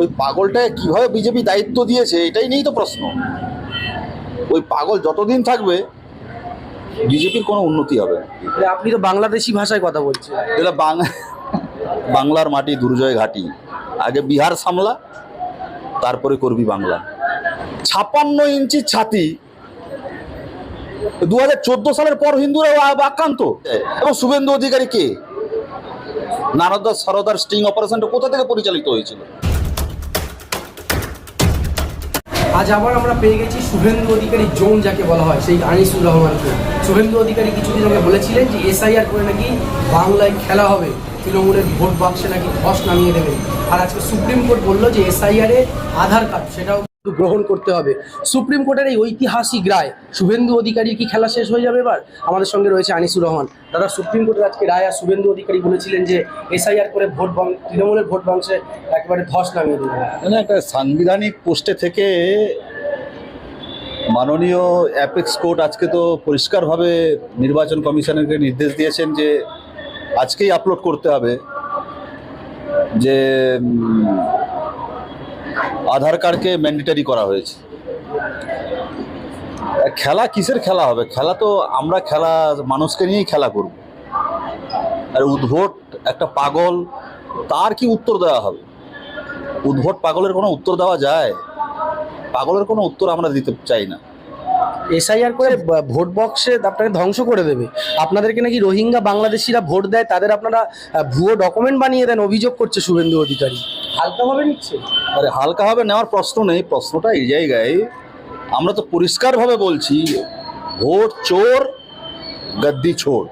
ওই পাগলটাকে কীভাবে বিজেপি দায়িত্ব দিয়েছে এটাই নিয়েই তো প্রশ্ন। ওই পাগল যতদিন থাকবে বিজেপির কোনো উন্নতি হবে না। আপনি তো বাংলাদেশি ভাষায় কথা বলছেন। এটা বাংলার মাটি দুর্জয় ঘাটি। আগে বিহার সামলা তারপরে করবি বাংলা। ছাপান্ন ইঞ্চি ছাতি। দু হাজার চোদ্দ সালের পর হিন্দুরা আক্রান্ত। এবং শুভেন্দু অধিকারী কে? নারদা সারদার স্টিং অপারেশনটা কোথা থেকে পরিচালিত হয়েছিল? আজ আবার আমরা পেয়ে গেছি শুভেন্দু অধিকারী জোন যাকে বলা হয় সেই আনিসুর রহমানকে। শুভেন্দু অধিকারী কিছুদিন আগে বলেছিলেন যে এসআইআর করে নাকি বাংলায় খেলা হবে। তৃণমূলের ভোট বাক্সে নাকি ধস নামিয়ে দেবে। আর আজকে সুপ্রিম কোর্ট বলল যে এসআইআর আধার কার্ড, সেটাও গ্রহণ করতে হবে। সুপ্রিম কোর্টের এই ঐতিহাসিক রায়, শুভেন্দু অধিকারীর কি খেলা শেষ হয়ে যাবে এবার? আমাদের সঙ্গে রয়েছে আনিসুর রহমান। দাদা, সুপ্রিম কোর্টের আজকে রায়, আর শুভেন্দু অধিকারী বলেছিলেন যে এসআইআর করে ভোট বাং, তৃণমূলের ভোট বাংশে একেবারে ধস নামিয়ে দেবেন মানে একটা সাংবিধানিক পোস্টে থেকে মাননীয় অ্যাপেক্স কোর্ট আজকে তো পরিষ্কারভাবে নির্বাচন কমিশনারকে নির্দেশ দিয়েছেন যে আজকেই আপলোড করতে হবে যে আধার কার্ডকে ম্যান্ডেটারি করা হয়েছে। খেলা কিসের খেলা হবে? খেলা তো আমরা খেলা, মানুষকে নিয়েই খেলা করব। আর উদ্ভট একটা পাগল, তার কি উত্তর দেওয়া হবে? উদ্ভট পাগলের কোনো উত্তর দেওয়া যায়? পাগলের কোনো উত্তর আমরা দিতে চাই না। এসআইআর করে ভোট বক্সে আপনাকে ধ্বংস করে দেবে। আপনাদেরকে নাকি রোহিঙ্গা বাংলাদেশিরা ভোট দেয় তাদের আপনারা ভুয়ো ডকুমেন্ট বানিয়ে দেন অভিযোগ করছে শুভেন্দু অধিকারী। হালকাভাবে নিচ্ছে? আরে হালকাভাবে নেওয়ার প্রশ্ন নেই প্রশ্নটা এই জায়গায় আমরা তো পরিষ্কারভাবে বলছি ভোট চোর গদ্দি ছোড়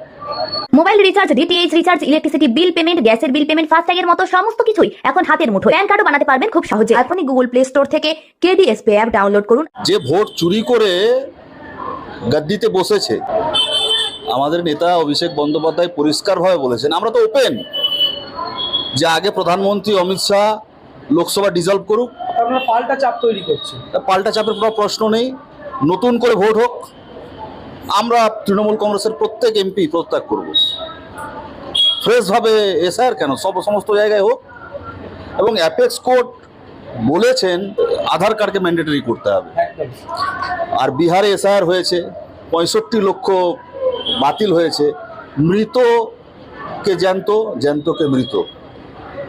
mobile recharge DTH recharge electricity bill payment গ্যাসের বিল পেমেন্ট ফাস্ট্যাগের মতো সমস্ত কিছুই এখন হাতের মুঠোয়। প্যান কার্ডও বানাতে পারবেন খুব সহজে। এখনই গুগল প্লে স্টোর থেকে কেডিএস পে অ্যাপ ডাউনলোড করুন। যে ভোট চুরি করে গদ্দিতে বসেছে আমাদের নেতা অভিষেক বন্দ্যোপাধ্যায় পরিষ্কারভাবে বলেছেন আমরা তো ওপেন যে আগে প্রধানমন্ত্রী অমিত শাহ লোকসভা ডিজলভ করুক। আপনারা পাল্টা চাপ তৈরি করছে পাল্টা চাপের কোনো প্রশ্ন নেই নতুন করে ভোট হোক। আমরা তৃণমূল কংগ্রেসের প্রত্যেক এমপি প্রত্যাগ করব। ফ্রেশভাবে এসআর কেন? সব সমস্ত জায়গায় হোক। এবং অ্যাপেক্স কোর্ট বলেছেন আধার কার্ডকে ম্যান্ডেটরি করতে হবে। আর বিহারে এসআর হয়েছে, পঁয়ষট্টি লক্ষ বাতিল হয়েছে। মৃতকে জ্যান্ত, জ্যান্তকে মৃত।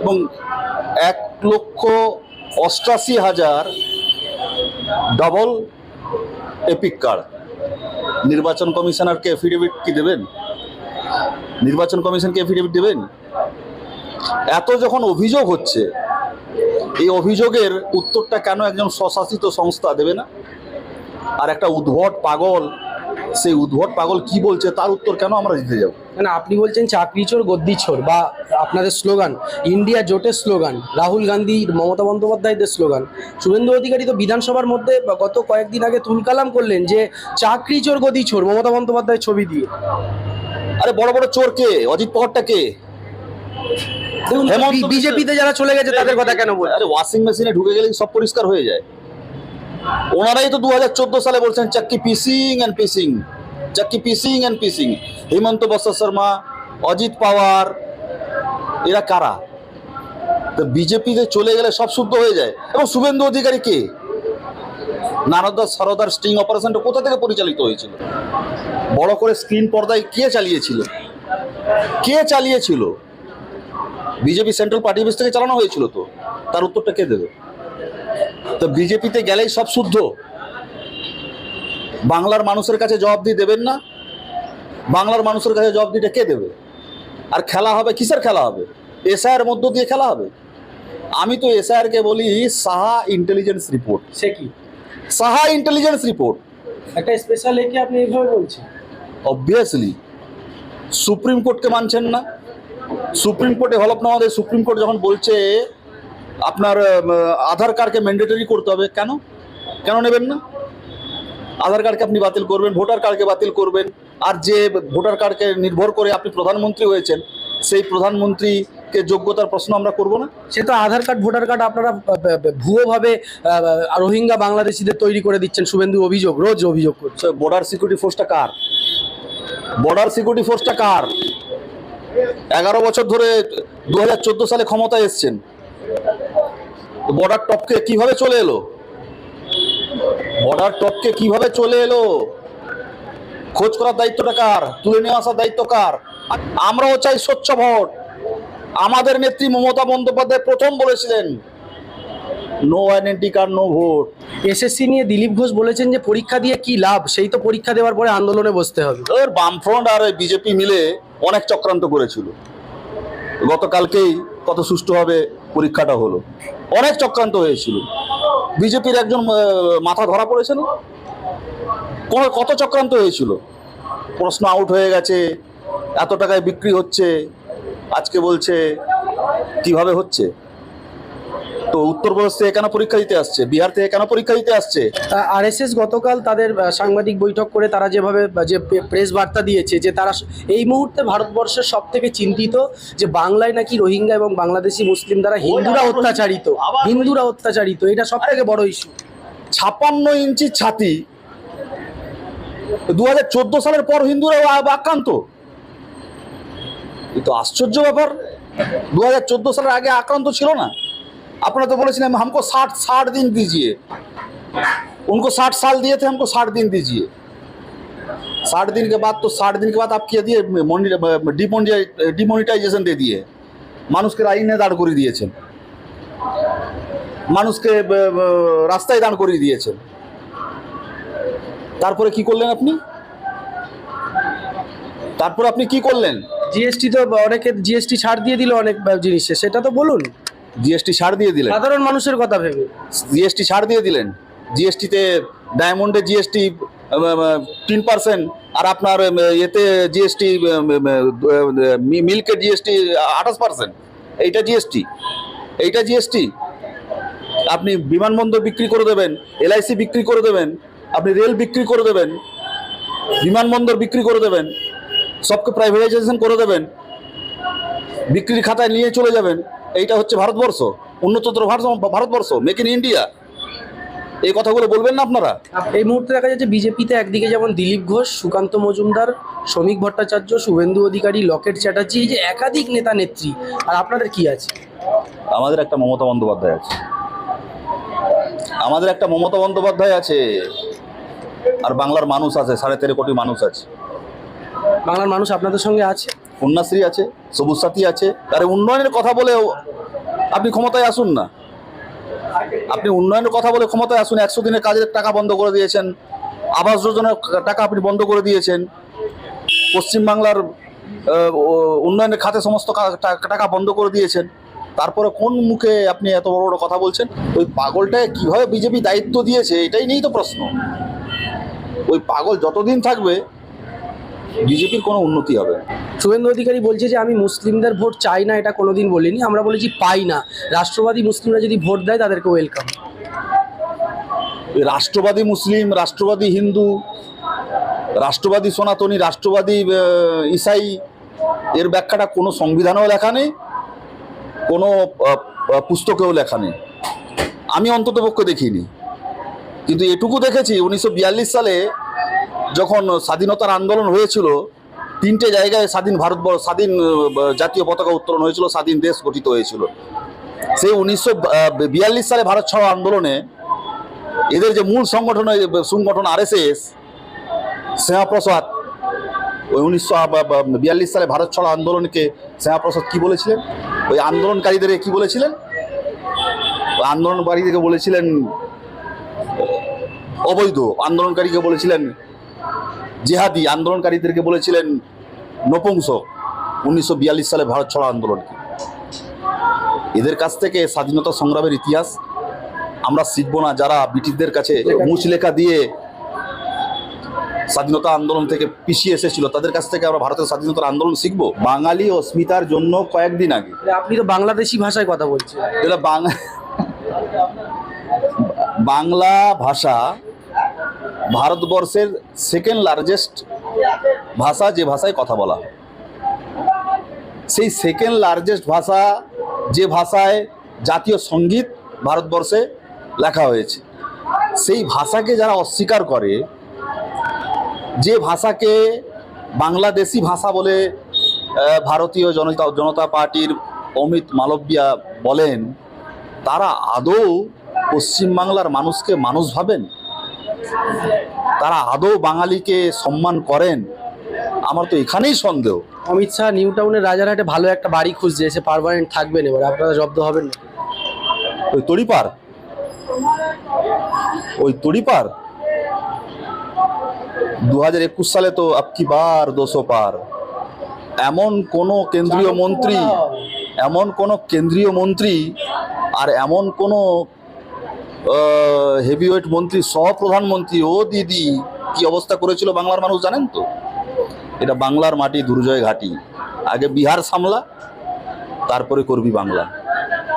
এবং এক লক্ষ অষ্টাশি হাজার ডবল এপিক কার্ড নির্বাচন কমিশনারকে এফিডেভিট কি দেবেন? নির্বাচন কমিশনকে এফিডেভিট দেবেন? এত যখন অভিযোগ হচ্ছে, এই অভিযোগের উত্তরটা কেন একজন স্বশাসিত সংস্থা দেবে না? আর একটা উদ্ভট পাগল সেই উদ্ভট পাগল কি বলছে তার উত্তর কেন আমরা দিতে যাব? মানে আপনি বলছেন চাকরি চোর গদ্দি চোর বা আপনাদের স্লোগান ইন্ডিয়া জোটের স্লোগান রাহুল গান্ধী মমতা বন্দ্যোপাধ্যায়দের স্লোগান। শুভেন্দু অধিকারী তো বিধানসভার মধ্যে গত কয়েকদিন আগে তুলকালাম করলেন যে চাকরি চোর গদি চোর মমতা বন্দ্যোপাধ্যায় ছবি দিয়ে। আরে বড় বড় চোর কে? অজিত পাওয়ারটা কে? বিজেপিতে যারা চলে গেছে তাদের কথা কেন বল আরে ওয়াশিং মেশিনে ঢুকে গেলেই সব পরিষ্কার হয়ে যায়। ওনারাই তো দু হাজার চোদ্দ সালে বলছেন চাক্কি পিসিং অ্যান্ড পিসিং, চাক্কি পিসিং অ্যান্ড পিসিং। হেমন্ত বস্ত্র শর্মা, অজিত পাওয়ার, এরা কারা? তো বিজেপিতে চলে গেলে সব শুদ্ধ হয়ে যায়। এবং শুভেন্দু অধিকারী কে? নারদা সারদার স্টিং অপারেশনটা কোথা থেকে পরিচালিত হয়েছিল? বড় করে স্ক্রিন পর্দায় কে চালিয়েছিল? কে চালিয়েছিল? বিজেপি সেন্ট্রাল পার্টি অফিস থেকে চালানো হয়েছিল তো। তার উত্তরটা কে দেবে? তো বিজেপিতে গেলেই সব শুদ্ধ। বাংলার মানুষের কাছে জবাব দিয়ে দেবেন না। বাংলার মানুষের কাছে জবাবদিহিটা কে দেবে? আর খেলা হবে কিসের খেলা হবে? এসআইয়ের মধ্য দিয়ে খেলা হবে? আমি তো এসআইআরকে বলি সাহা ইন্টেলিজেন্স রিপোর্ট সে কি? সাহা ইন্টেলিজেন্স রিপোর্ট একটা স্পেশাল একে আপনি এইভাবে বলছেন? অবভিয়াসলি সুপ্রিম কোর্টকে মানছেন না। সুপ্রিম কোর্টে হলফনামা দিয়ে সুপ্রিম কোর্ট যখন বলছে আপনার আধার কার্ডকে ম্যান্ডেটরি করতে হবে। কেন? কেন নেবেন না? আধার কার্ডকে আপনি বাতিল করবেন ভোটার কার্ডকে বাতিল করবেন। আর যে ভোটার কার্ডকে নির্ভর করে আপনি প্রধানমন্ত্রী হয়েছেন সেই প্রধানমন্ত্রীকে যোগ্যতার প্রশ্ন আমরা করব না। সে তো আধার কার্ড ভোটার কার্ড আপনারা ভুয়োভাবে রোহিঙ্গা বাংলাদেশিদের তৈরি করে দিচ্ছেন শুভেন্দু অভিযোগ রোজ অভিযোগ করছে। বর্ডার সিকিউরিটি ফোর্সটা কার? বর্ডার সিকিউরিটি ফোর্সটা কার? এগারো বছর ধরে দু হাজার চোদ্দ সালে ক্ষমতায় এসছেন। বর্ডার টপকে কীভাবে চলে এলো? বর্ডার টপকে কীভাবে চলে এলো? খোঁজ করার দায়িত্বটা কার? তুলে নিয়ে আসার দায়িত্ব কার? আমরাও চাই স্বচ্ছ ভোট। আমাদের নেত্রী মমতা বন্দ্যোপাধ্যায় প্রথম বলেছিলেন no identity card no vote SSC নিয়ে দিলীপ ঘোষ বলেছেন যে পরীক্ষা দিয়ে কি লাভ সেই তো পরীক্ষা দেওয়ার পরে আন্দোলনে বসতে হবে। ওর বামফ্রন্ট আর বিজেপি মিলে অনেক চক্রান্ত করেছিল। গতকালকেই কত সুষ্ঠুভাবে পরীক্ষাটা হলো। অনেক চক্রান্ত হয়েছিল। বিজেপির একজন মাথা ধরা পড়েছে না কত চক্রান্ত হয়েছিল? প্রশ্ন আউট হয়ে গেছে, এত টাকায় বিক্রি হচ্ছে, আজকে বলছে, কীভাবে হচ্ছে? তো উত্তরপ্রদেশ থেকে কেন পরীক্ষা দিতে আসছে? বিহার থেকে কেন পরীক্ষা দিতে আসছে? আরএসএস গতকাল তাদের সাংবাদিক বৈঠক করে তারা যেভাবে যে প্রেস বার্তা দিয়েছে যে তারা এই মুহূর্তে ভারতবর্ষের সব থেকে চিন্তিত যে বাংলায় নাকি রোহিঙ্গা এবং বাংলাদেশি মুসলিম দ্বারা হিন্দুরা অত্যাচারিত হিন্দুরা অত্যাচারিত এটা সব থেকে বড় ইস্যু ছাপান্ন ইঞ্চি ছাতি দু হাজার চোদ্দ সালের পর হিন্দুরা আক্রান্ত। এ তো আশ্চর্য ব্যাপার। দু হাজার চোদ্দ সালের আগে আক্রান্ত ছিল না? আপনারা তো বলেছিলেন हमको साठ साठ दिन दीजिए उनको साठ साल दिए थे हमको साठ दिन दीजिए साठ दिन के बाद तो साठ दिन के बाद आप किए दिए ডিমনিটাইজেশন দিয়ে দিয়ে মানুষকে আইনে দাঁড় করিয়ে দিয়েছেন মানুষকে ব- ব- রাস্তায় দাঁড় করিয়ে দিয়েছেন তারপরে কি করলেন আপনি তারপরে আপনি কি করলেন জিএসটি তো অনেকে জিএসটি ছাড় দিয়ে দিল অনেক আহ, জিনিসে সেটা তো বলুন জিএসটি ছাড় দিয়ে দিলেন। সাধারণ মানুষের কথা ভেবে। জিএসটি ছাড় দিয়ে দিলেন। জিএসটিতে ডায়মন্ডে জিএসটি তিন পার্সেন্ট আর আপনার এতে জিএসটি মিল্কের জিএসটি আঠাশ পার্সেন্ট এইটা জিএসটি এইটা জিএসটি আপনি বিমানবন্দর বিক্রি করে দেবেন এলআইসি বিক্রি করে দেবেন আপনি রেল বিক্রি করে দেবেন বিমানবন্দর বিক্রি করে দেবেন সবকে প্রাইভেটাইজেশন করে দেবেন বিক্রির খাতায় নিয়ে চলে যাবেন। এইটা হচ্ছে ভারতবর্ষ উন্নততর ভারত- ভারতবর্ষ মেক ইন ইন্ডিয়া এই কথাগুলো বলবেন না আপনারা? এই মুহূর্তে দেখা যাচ্ছে বিজেপিতে একদিকে যেমন দিলীপ ঘোষ সুকান্ত মজুমদার শ্রমিক ভট্টাচার্য শুভেন্দু অধিকারী লকেট চ্যাটার্জি এই যে একাধিক নেতা নেত্রী। আর আপনাদের কি আছে? আমাদের একটা মমতা বন্দ্যোপাধ্যায় আছে। আমাদের একটা মমতা বন্দ্যোপাধ্যায় আছে। আর বাংলার মানুষ আছে সাড়ে তেরো কোটি মানুষ আছে। বাংলার মানুষ আপনাদের সঙ্গে আছে? কন্যাশ্রী আছে সবুজ সাথী আছে আরে উন্নয়নের কথা বলেও আপনি ক্ষমতায় আসুন না। আপনি উন্নয়নের কথা বলে ক্ষমতায় আসুন, একশো দিনের কাজের টাকা বন্ধ করে দিয়েছেন, আবাস যোজনার টাকা আপনি বন্ধ করে দিয়েছেন, পশ্চিমবাংলার উন্নয়নের খাতে সমস্ত টাকা বন্ধ করে দিয়েছেন। তারপরে কোন মুখে আপনি এত বড় বড় কথা বলছেন? ওই পাগলটায় কীভাবে বিজেপি দায়িত্ব দিয়েছে, এটাই নিয়েই তো প্রশ্ন। ওই পাগল যতদিন থাকবে বিজেপির কোনো উন্নতি হবে না। শুভেন্দু অধিকারী বলছে যে আমি মুসলিমদের ভোট চাই না এটা কোনোদিন বলিনি। আমরা বলেছি পাই না। রাষ্ট্রবাদী মুসলিমরা যদি ভোট দেয় তাদেরকে ওয়েলকাম রাষ্ট্রবাদী মুসলিম রাষ্ট্রবাদী হিন্দু রাষ্ট্রবাদী সনাতনী রাষ্ট্রবাদী ইসাই এর ব্যাখ্যাটা কোনো সংবিধানেও লেখা নেই কোনো পুস্তকেও লেখা নেই। আমি অন্তত পক্ষে দেখিনি। কিন্তু এটুকু দেখেছি উনিশশো বিয়াল্লিশ সালে যখন স্বাধীনতার আন্দোলন হয়েছিল, তিনটে জায়গায় স্বাধীন ভারতবর্ষ, স্বাধীন জাতীয় পতাকা উত্তোলন হয়েছিল, স্বাধীন দেশ গঠিত হয়েছিল। সেই উনিশশো বিয়াল্লিশ সালে ভারত ছাড়ো আন্দোলনে এদের যে মূল সংগঠন সংগঠন আরএসএস, শ্যামাপ্রসাদ, ওই উনিশশো বিয়াল্লিশ সালে ভারত ছাড়ো আন্দোলনকে শ্যামাপ্রসাদ কি বলেছিলেন? ওই আন্দোলনকারীদের কি বলেছিলেন? আন্দোলনকারীদেরকে বলেছিলেন, অবৈধ আন্দোলনকারীকে বলেছিলেন জেহাদি আন্দোলনকারীদেরকে বলেছিলেন নপুংসক উনিশশো সালে ভারত ছড়া আন্দোলনকে। এদের কাছ থেকে স্বাধীনতা সংগ্রামের ইতিহাস আমরা শিখব না যারা ব্রিটিশদের কাছে মুচলেখা দিয়ে স্বাধীনতা আন্দোলন থেকে পিছিয়ে এসেছিল তাদের কাছ থেকে আমরা ভারতের স্বাধীনতার আন্দোলন শিখব। বাঙালি অস্মিতার জন্য কয়েকদিন আগে। আপনি তো বাংলাদেশি ভাষায় কথা বলছেন। এটা বাংলা বাংলা ভাষা ভারতবর্ষের সেকেন্ড লার্জেস্ট ভাষা যে ভাষায় কথা বলা সেই সেকেন্ড লার্জেস্ট ভাষা যে ভাষায় জাতীয় সংগীত ভারতবর্ষে লেখা হয়েছে। সেই ভাষাকে যারা অস্বীকার করে, যে ভাষাকে বাংলাদেশি ভাষা বলে ভারতীয় জনতা জনতা পার্টির অমিত মালব্যা বলেন, তারা আদৌ পশ্চিমবাংলার মানুষকে মানুষ ভাবেন? তারা আদৌ বাঙালিকে সম্মান করেন? আমার তো এখানেই সন্দেহ। অমিত শাহ নিউ টাউনের রাজারহাটে ভালো একটা বাড়ি খুঁজছে এসে পারমানেন্ট থাকবেন এবার আপনারা জব্দ হবেন না। ওই তড়িপার ওই তড়িপার দু হাজার একুশ সালে তো আপকি বার দোষো পার। এমন কোন কেন্দ্রীয় মন্ত্রী এমন কোন কেন্দ্রীয় মন্ত্রী আর এমন কোন হেভিওয়েট মন্ত্রী সহ প্রধানমন্ত্রী ও দিদি, কি অবস্থা করেছিল বাংলার মানুষ জানেন তো? এটা বাংলার মাটি দুর্জয় ঘাটি। আগে বিহার সামলা, তারপরে করবি বাংলা।